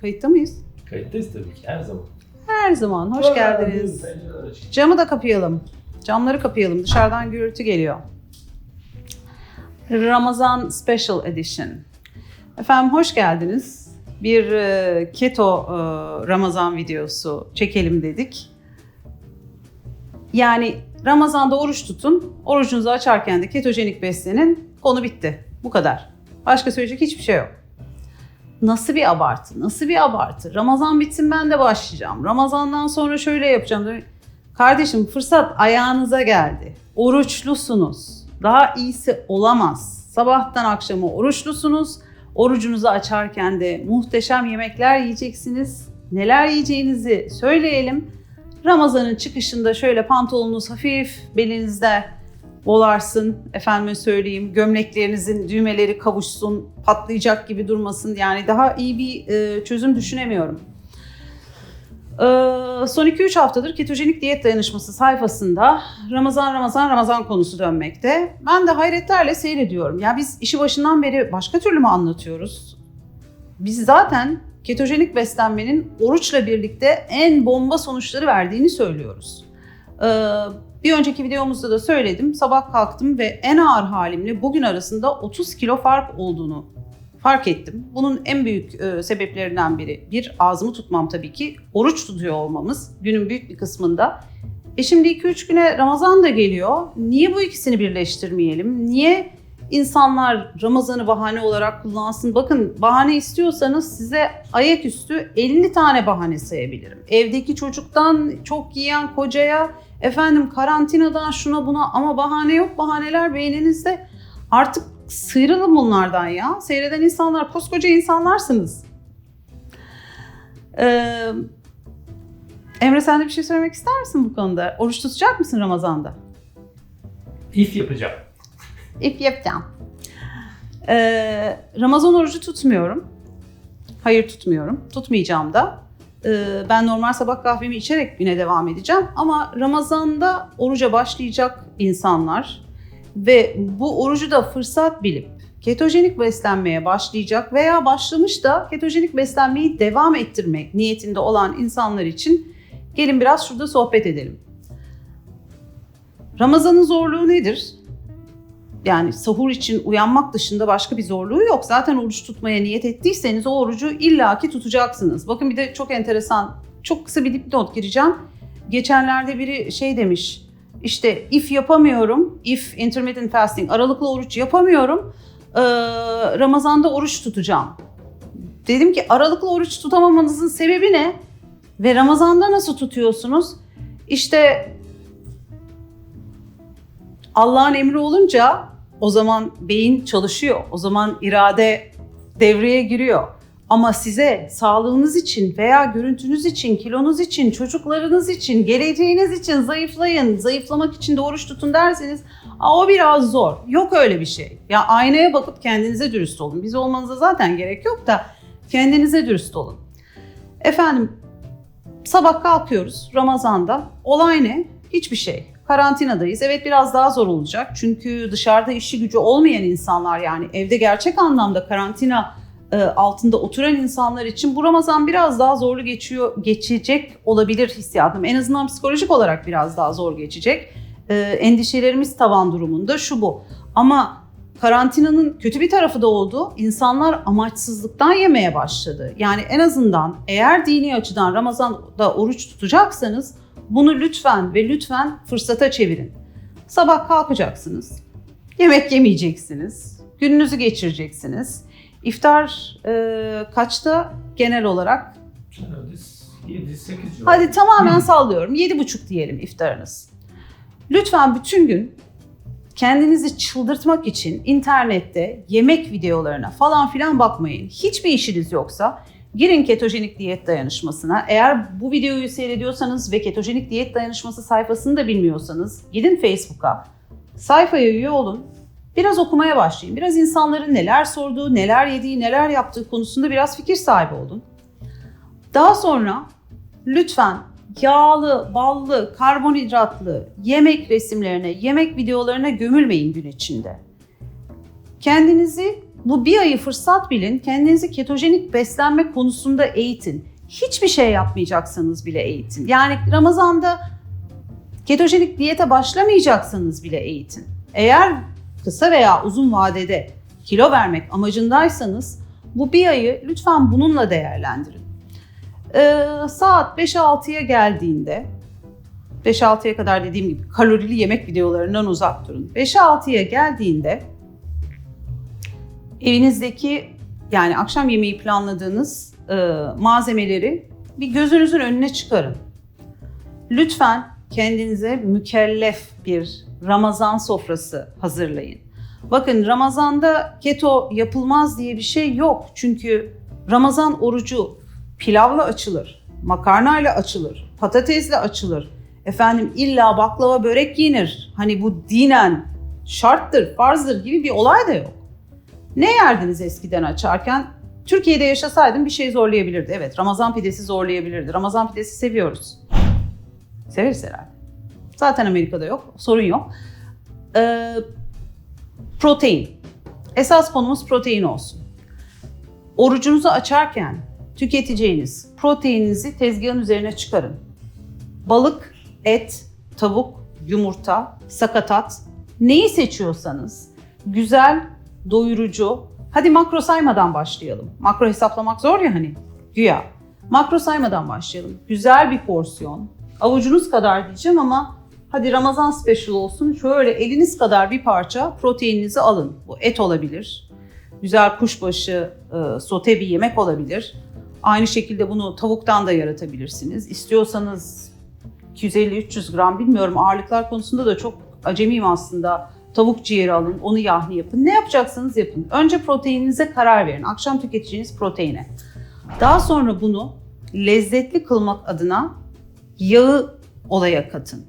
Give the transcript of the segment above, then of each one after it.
Kayıtta mıyız? Kayıttayız tabii ki her zaman. Her zaman. Hoş Aa, geldiniz. buyurun, pencereler açık. Camı da kapayalım. Camları kapayalım. Dışarıdan gürültü geliyor. Ramazan Special Edition. Efendim hoş geldiniz. Bir e, keto e, Ramazan videosu çekelim dedik. Yani Ramazan'da oruç tutun, orucunuzu açarken de ketojenik beslenin, konu bitti. Bu kadar. Başka söyleyecek hiçbir şey yok. Nasıl bir abartı, nasıl bir abartı? Ramazan bitsin ben de başlayacağım. Ramazandan sonra şöyle yapacağım. Kardeşim fırsat ayağınıza geldi. Oruçlusunuz. Daha iyisi olamaz. Sabahtan akşama oruçlusunuz. Orucunuzu açarken de muhteşem yemekler yiyeceksiniz. Neler yiyeceğinizi söyleyelim. Ramazanın çıkışında şöyle pantolonunuz hafif belinizde bolarsın. Efendime söyleyeyim gömleklerinizin düğmeleri kavuşsun, patlayacak gibi durmasın. Yani daha iyi bir e, çözüm düşünemiyorum. Ee, son 2-3 haftadır ketojenik diyet dayanışması sayfasında Ramazan Ramazan Ramazan konusu dönmekte. Ben de hayretlerle seyrediyorum. Ya biz işi başından beri başka türlü mü anlatıyoruz? Biz zaten ketojenik beslenmenin oruçla birlikte en bomba sonuçları verdiğini söylüyoruz. Ee, bir önceki videomuzda da söyledim. Sabah kalktım ve en ağır halimle bugün arasında 30 kilo fark olduğunu fark ettim. Bunun en büyük e, sebeplerinden biri bir ağzımı tutmam tabii ki. Oruç tutuyor olmamız günün büyük bir kısmında. E şimdi 2-3 güne Ramazan da geliyor. Niye bu ikisini birleştirmeyelim? Niye insanlar Ramazan'ı bahane olarak kullansın? Bakın bahane istiyorsanız size ayaküstü 50 tane bahane sayabilirim. Evdeki çocuktan çok yiyen kocaya, efendim karantinadan şuna buna ama bahane yok. Bahaneler beyninizde. Artık sıyrılın bunlardan ya. Seyreden insanlar, koskoca insanlarsınız. Ee, Emre sen de bir şey söylemek ister misin bu konuda? Oruç tutacak mısın Ramazan'da? İf yapacağım. İp yapacağım. Ee, Ramazan orucu tutmuyorum. Hayır tutmuyorum. Tutmayacağım da. Ee, ben normal sabah kahvemi içerek güne devam edeceğim. Ama Ramazan'da oruca başlayacak insanlar ve bu orucu da fırsat bilip ketojenik beslenmeye başlayacak veya başlamış da ketojenik beslenmeyi devam ettirmek niyetinde olan insanlar için gelin biraz şurada sohbet edelim. Ramazanın zorluğu nedir? Yani sahur için uyanmak dışında başka bir zorluğu yok. Zaten oruç tutmaya niyet ettiyseniz o orucu illaki tutacaksınız. Bakın bir de çok enteresan, çok kısa bir dipnot gireceğim. Geçenlerde biri şey demiş, işte if yapamıyorum, if intermittent fasting, aralıklı oruç yapamıyorum, Ramazan'da oruç tutacağım. Dedim ki aralıklı oruç tutamamanızın sebebi ne? Ve Ramazan'da nasıl tutuyorsunuz? İşte Allah'ın emri olunca o zaman beyin çalışıyor. O zaman irade devreye giriyor. Ama size sağlığınız için veya görüntünüz için, kilonuz için, çocuklarınız için, geleceğiniz için zayıflayın, zayıflamak için de oruç tutun derseniz Aa, o biraz zor. Yok öyle bir şey. Ya aynaya bakıp kendinize dürüst olun. Biz olmanıza zaten gerek yok da kendinize dürüst olun. Efendim sabah kalkıyoruz Ramazan'da. Olay ne? Hiçbir şey. Karantinadayız. Evet biraz daha zor olacak. Çünkü dışarıda işi gücü olmayan insanlar yani evde gerçek anlamda karantina e, altında oturan insanlar için bu Ramazan biraz daha zorlu geçiyor, geçecek olabilir hissiyatım. En azından psikolojik olarak biraz daha zor geçecek. E, endişelerimiz tavan durumunda şu bu. Ama karantinanın kötü bir tarafı da oldu. İnsanlar amaçsızlıktan yemeye başladı. Yani en azından eğer dini açıdan Ramazan'da oruç tutacaksanız bunu lütfen ve lütfen fırsata çevirin. Sabah kalkacaksınız. Yemek yemeyeceksiniz. Gününüzü geçireceksiniz. İftar e, kaçta genel olarak? Herhalde 7-8 Hadi tamamen sallıyorum. Yedi buçuk diyelim iftarınız. Lütfen bütün gün kendinizi çıldırtmak için internette yemek videolarına falan filan bakmayın. Hiçbir işiniz yoksa girin ketojenik diyet dayanışmasına. Eğer bu videoyu seyrediyorsanız ve ketojenik diyet dayanışması sayfasını da bilmiyorsanız gidin Facebook'a. Sayfaya üye olun. Biraz okumaya başlayın. Biraz insanların neler sorduğu, neler yediği, neler yaptığı konusunda biraz fikir sahibi olun. Daha sonra lütfen yağlı, ballı, karbonhidratlı yemek resimlerine, yemek videolarına gömülmeyin gün içinde. Kendinizi Bu bir ayı fırsat bilin. Kendinizi ketojenik beslenme konusunda eğitin. Hiçbir şey yapmayacaksanız bile eğitin. Yani Ramazan'da ketojenik diyete başlamayacaksanız bile eğitin. Eğer kısa veya uzun vadede kilo vermek amacındaysanız bu bir ayı lütfen bununla değerlendirin. Ee, saat 5-6'ya geldiğinde 5-6'ya kadar dediğim gibi kalorili yemek videolarından uzak durun. 5-6'ya geldiğinde evinizdeki yani akşam yemeği planladığınız e, malzemeleri bir gözünüzün önüne çıkarın. Lütfen kendinize mükellef bir Ramazan sofrası hazırlayın. Bakın Ramazan'da keto yapılmaz diye bir şey yok. Çünkü Ramazan orucu pilavla açılır, makarnayla açılır, patatesle açılır. Efendim illa baklava börek yenir. Hani bu dinen şarttır, farzdır gibi bir olay da yok. Ne yerdiniz eskiden açarken? Türkiye'de yaşasaydım bir şey zorlayabilirdi. Evet Ramazan pidesi zorlayabilirdi. Ramazan pidesi seviyoruz. Severiz herhalde. Zaten Amerika'da yok. Sorun yok. Ee, protein. Esas konumuz protein olsun. Orucunuzu açarken tüketeceğiniz proteininizi tezgahın üzerine çıkarın. Balık, et, tavuk, yumurta, sakatat neyi seçiyorsanız güzel, doyurucu. Hadi makro saymadan başlayalım. Makro hesaplamak zor ya hani güya. Makro saymadan başlayalım. Güzel bir porsiyon. Avucunuz kadar diyeceğim ama hadi Ramazan special olsun. Şöyle eliniz kadar bir parça proteininizi alın. Bu et olabilir. Güzel kuşbaşı, e, sote bir yemek olabilir. Aynı şekilde bunu tavuktan da yaratabilirsiniz. İstiyorsanız 250-300 gram bilmiyorum ağırlıklar konusunda da çok acemiyim aslında. Tavuk ciğeri alın, onu yahni yapın. Ne yapacaksanız yapın. Önce proteininize karar verin. Akşam tüketeceğiniz proteine. Daha sonra bunu lezzetli kılmak adına yağı olaya katın.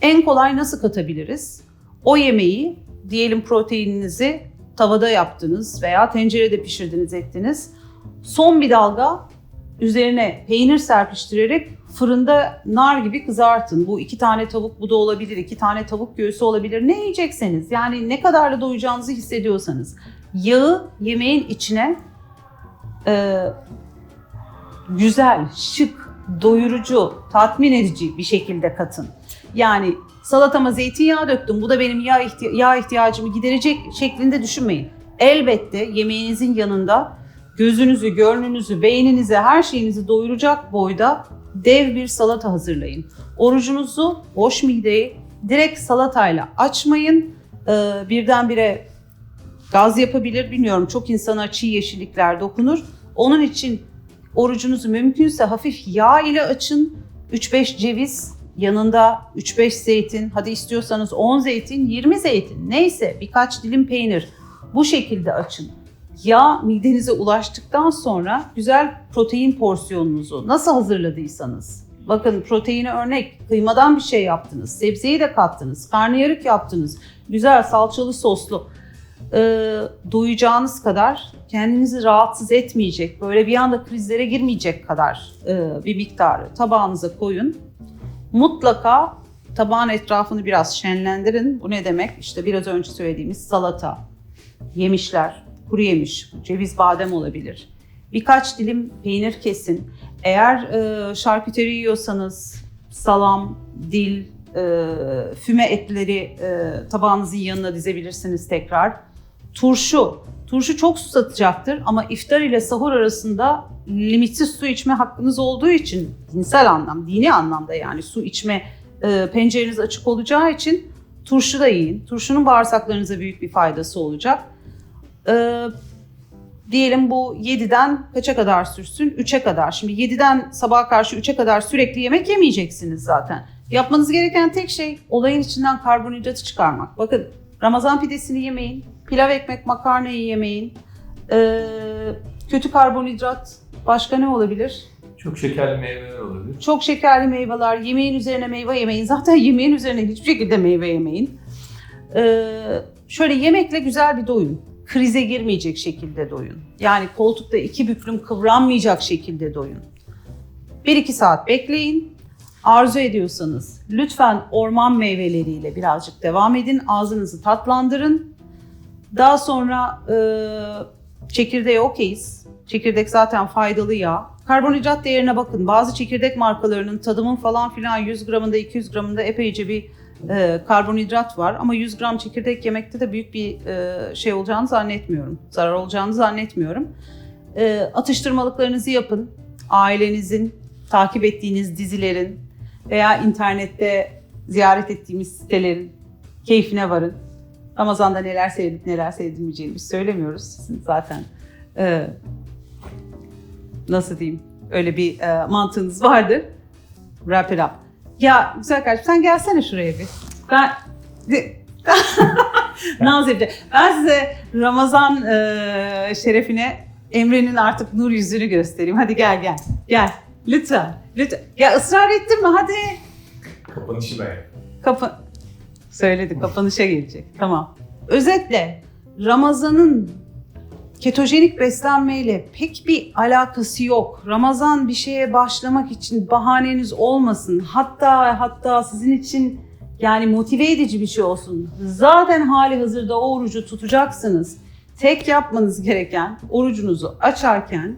En kolay nasıl katabiliriz? O yemeği diyelim proteininizi tavada yaptınız veya tencerede pişirdiniz ettiniz. Son bir dalga üzerine peynir serpiştirerek fırında nar gibi kızartın. Bu iki tane tavuk bu da olabilir, iki tane tavuk göğsü olabilir. Ne yiyecekseniz yani ne kadarla doyacağınızı hissediyorsanız yağı yemeğin içine e, güzel, şık, doyurucu, tatmin edici bir şekilde katın. Yani salatama zeytinyağı döktüm, bu da benim yağ, ihti- yağ ihtiyacımı giderecek şeklinde düşünmeyin. Elbette yemeğinizin yanında gözünüzü, gönlünüzü, beyninizi, her şeyinizi doyuracak boyda dev bir salata hazırlayın. Orucunuzu boş mideyi direkt salatayla açmayın. Ee, birdenbire gaz yapabilir bilmiyorum. Çok insana çiğ yeşillikler dokunur. Onun için orucunuzu mümkünse hafif yağ ile açın. 3-5 ceviz, yanında 3-5 zeytin, hadi istiyorsanız 10 zeytin, 20 zeytin neyse birkaç dilim peynir bu şekilde açın. Yağ midenize ulaştıktan sonra güzel protein porsiyonunuzu nasıl hazırladıysanız Bakın proteini örnek kıymadan bir şey yaptınız, sebzeyi de kattınız, karnıyarık yaptınız, güzel salçalı soslu e, doyacağınız kadar kendinizi rahatsız etmeyecek, böyle bir anda krizlere girmeyecek kadar e, bir miktarı tabağınıza koyun. Mutlaka tabağın etrafını biraz şenlendirin. Bu ne demek? İşte biraz önce söylediğimiz salata, yemişler, kuru yemiş, ceviz badem olabilir. Birkaç dilim peynir kesin. Eğer e, şarküteri yiyorsanız salam, dil, e, füme etleri e, tabağınızın yanına dizebilirsiniz tekrar. Turşu. Turşu çok susatacaktır ama iftar ile sahur arasında limitsiz su içme hakkınız olduğu için dinsel anlam, dini anlamda yani su içme e, pencereniz açık olacağı için turşu da yiyin. Turşunun bağırsaklarınıza büyük bir faydası olacak. E, diyelim bu 7'den kaça kadar sürsün? 3'e kadar. Şimdi 7'den sabaha karşı 3'e kadar sürekli yemek yemeyeceksiniz zaten. Yapmanız gereken tek şey olayın içinden karbonhidratı çıkarmak. Bakın Ramazan pidesini yemeyin, pilav ekmek makarnayı yemeyin. Ee, kötü karbonhidrat başka ne olabilir? Çok şekerli meyveler olabilir. Çok şekerli meyveler, yemeğin üzerine meyve yemeyin. Zaten yemeğin üzerine hiçbir şekilde meyve yemeyin. Ee, şöyle yemekle güzel bir doyun. Krize girmeyecek şekilde doyun. Yani koltukta iki büklüm kıvranmayacak şekilde doyun. 1-2 saat bekleyin. Arzu ediyorsanız lütfen orman meyveleriyle birazcık devam edin. Ağzınızı tatlandırın. Daha sonra e, çekirdeğe okeyiz. Çekirdek zaten faydalı yağ. Karbonhidrat değerine bakın. Bazı çekirdek markalarının tadımın falan filan 100 gramında 200 gramında epeyce bir e, karbonhidrat var. Ama 100 gram çekirdek yemekte de büyük bir e, şey olacağını zannetmiyorum. Zarar olacağını zannetmiyorum. E, atıştırmalıklarınızı yapın. Ailenizin, takip ettiğiniz dizilerin veya internette ziyaret ettiğimiz sitelerin keyfine varın. Ramazan'da neler sevdik neler sevdirmeyeceğini biz söylemiyoruz. Sizin zaten e, nasıl diyeyim öyle bir e, mantığınız vardır. Wrap it up. Ya güzel kardeşim sen gelsene şuraya bir. Ben Nazif'te. Ben size Ramazan e, şerefine Emre'nin artık nur yüzünü göstereyim. Hadi gel gel. Gel. Lütfen. Lütfen. Ya ısrar ettin mi? Hadi. Kapanışı ben Kapı... Söyledi kapanışa gelecek. Tamam. Özetle Ramazan'ın ketojenik beslenmeyle pek bir alakası yok. Ramazan bir şeye başlamak için bahaneniz olmasın. Hatta hatta sizin için yani motive edici bir şey olsun. Zaten hali hazırda o orucu tutacaksınız. Tek yapmanız gereken orucunuzu açarken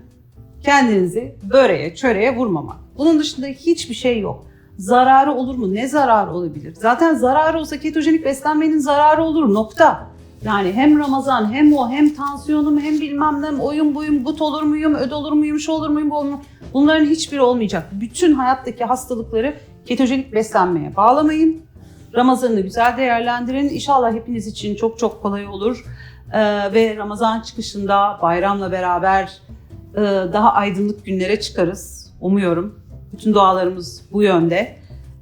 kendinizi böreğe, çöreğe vurmamak. Bunun dışında hiçbir şey yok. Zararı olur mu? Ne zararı olabilir? Zaten zararı olsa ketojenik beslenmenin zararı olur. Nokta. Yani hem Ramazan hem o hem tansiyonum hem bilmem ne oyun buyum gut olur muyum öd olur muyum şu olur muyum bu olur muyum? Bunların hiçbiri olmayacak. Bütün hayattaki hastalıkları ketojenik beslenmeye bağlamayın. Ramazan'ı güzel değerlendirin. İnşallah hepiniz için çok çok kolay olur. Ee, ve Ramazan çıkışında bayramla beraber e, daha aydınlık günlere çıkarız. Umuyorum. Bütün dualarımız bu yönde.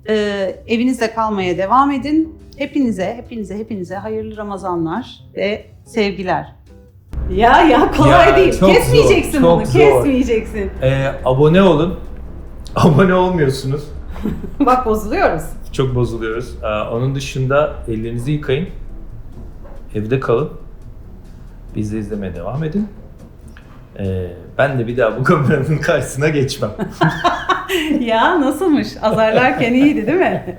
Ee, evinizde kalmaya devam edin. Hepinize, hepinize, hepinize hayırlı Ramazanlar ve sevgiler. Ya ya kolay Ya, değil. çok Kesmeyeceksin zor, bunu. çok zor. Kesmeyeceksin. Ee, abone olun. Abone olmuyorsunuz. Bak bozuluyoruz. Çok bozuluyoruz. Ee, onun dışında ellerinizi yıkayın. Evde kalın. Biz de izlemeye devam edin. Ee, ben de bir daha bu kameranın karşısına geçmem. ya nasılmış? Azarlarken iyiydi değil mi?